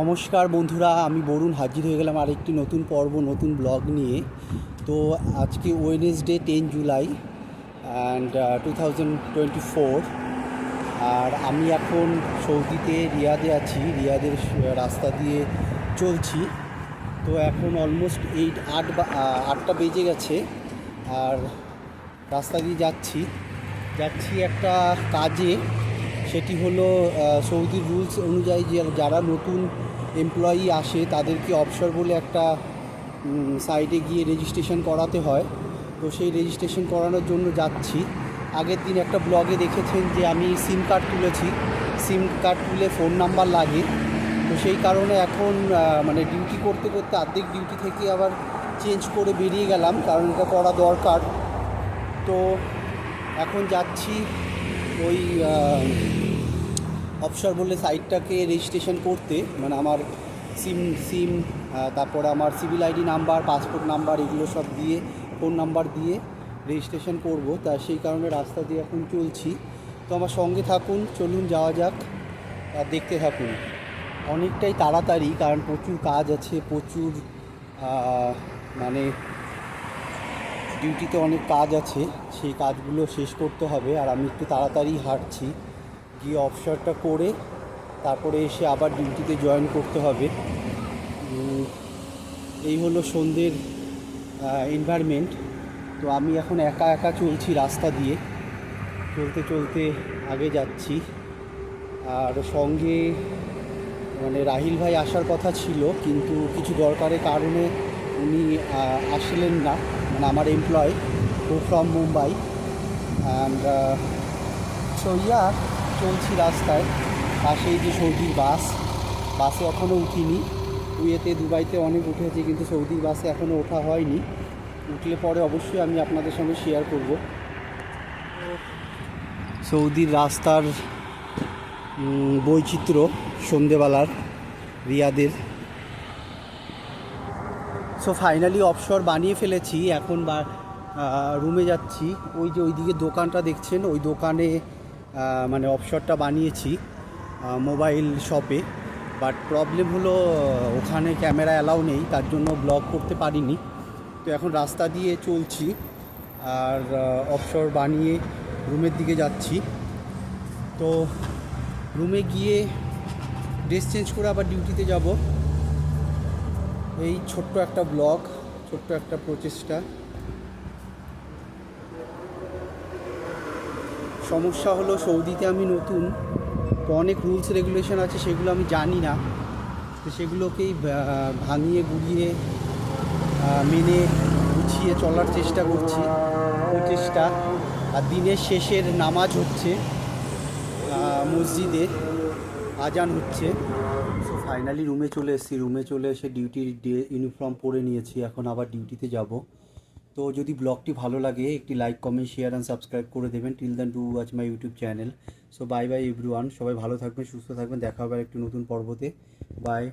নমস্কার বন্ধুরা, আমি বরুণ হাজির হয়ে গেলাম আরেকটি নতুন পর্ব, নতুন ব্লগ নিয়ে। তো আজকে Wednesday ten July and two thousand twenty four আর আমি এখন সৌদিতে রিয়াদে আছি, রিয়াদের রাস্তা দিয়ে চলছি। তো এখন অলমোস্ট এইট আট আটটা বেজে গেছে, আর রাস্তা দিয়ে যাচ্ছি। যাচ্ছি একটা কাজে। সেটি হলো সৌদির রুলস অনুযায়ী যে যারা নতুন এমপ্লয়ি আসে তাদেরকে অবসর বলে একটা সাইডে গিয়ে রেজিস্ট্রেশন করাতে হয়। তো সেই রেজিস্ট্রেশন করানোর জন্য যাচ্ছি। আগের দিন একটা ব্লগে দেখেছেন যে আমি সিম কার্ড তুলেছি। সিম কার্ড তুলে ফোন নাম্বার লাগে। তো সেই কারণে এখন মানে ডিউটি করতে করতে অর্ধেক ডিউটি থেকে আবার চেঞ্জ করে বেরিয়ে গেলাম, কারণ এটা করা দরকার। তো এখন যাচ্ছি ওই অপসর বললে সাইটটাকে রেজিস্ট্রেশন করতে মানে আমার সিম সিম তারপরে আমার civil ID number passport number এগুলো সব দিয়ে ফোন নাম্বার দিয়ে রেজিস্ট্রেশন করব। তা সেই কারণে রাস্তা দিয়ে এখন চলছি। তো আমার সঙ্গে থাকুন, চলুন, যাওয়া যাক, আর দেখতে থাকুন। অনেকটাই তাড়াতাড়ি, কারণ প্রচুর কাজ আছে, প্রচুর মানে ডিউটিতে অনেক কাজ আছে, সেই কাজগুলো শেষ করতে হবে, আর আমি একটু তাড়াতাড়ি হাঁটছি। গিয়ে অফশরটা করে তারপরে এসে আবার ডিউটিতে জয়েন করতে হবে। এই হলো সন্ধ্যের এনভায়রনমেন্ট তো আমি এখন একা একা চলছি রাস্তা দিয়ে। চলতে চলতে আগে যাচ্ছি। আর সঙ্গে মানে রাহিল ভাই আসার কথা ছিল, কিন্তু কিছু দরকারের কারণে উনি আসলেন না। মানে আমার employer from Mumbai. And so yeah চলছি রাস্তায়, পাশেই যে সৌদির বাস, বাসে এখনও উঠিনি। কুয়েতে দুবাইতে অনেক উঠেছি, কিন্তু সৌদির বাসে এখনও ওঠা হয়নি। উঠলে পরে অবশ্যই আমি আপনাদের সঙ্গে শেয়ার করব। সৌদির রাস্তার বৈচিত্র্য সন্ধেবেলার, রিয়াদের। সো ফাইনালি অপসর বানিয়ে ফেলেছি, এখন বা রুমে যাচ্ছি। ওই যে ওইদিকে দোকানটা দেখছেন, ওই দোকানে মানে অপসরটা বানিয়েছি মোবাইল শপে বাট প্রবলেম হলো, ওখানে ক্যামেরা অ্যালাউ নেই, তার জন্য ব্লগ করতে পারিনি। তো এখন রাস্তা দিয়ে চলছি, আর অপসর বানিয়ে রুমের দিকে যাচ্ছি। তো রুমে গিয়ে ড্রেস চেঞ্জ করে আবার ডিউটিতে যাব। এই ছোট্ট একটা ব্লগ ছোট্ট একটা প্রচেষ্টা। সমস্যা হলো সৌদিতে আমি নতুন, তো অনেক রুলস রেগুলেশন আছে, সেগুলো আমি জানি না। তো সেগুলোকেই ভাঙিয়ে, গুড়িয়ে মেনে গুছিয়ে চলার চেষ্টা করছি। প্রচেষ্টা আর দিনের শেষের নামাজ হচ্ছে মসজিদে আজান হচ্ছে। ফাইনালি রুমে চলে এসেছি। রুমে চলে এসে ডিউটির ইউনিফর্ম পরে নিয়েছি। এখন আবার ডিউটিতে যাব। তো যদি ব্লগটি ভালো লাগে, একটি like comment share and subscribe করে দেবেন। Till then to watch my YouTube channel so bye bye every সবাই ভালো থাকবেন, সুস্থ থাকবেন। দেখা হবে একটি নতুন পর্বতে। বাই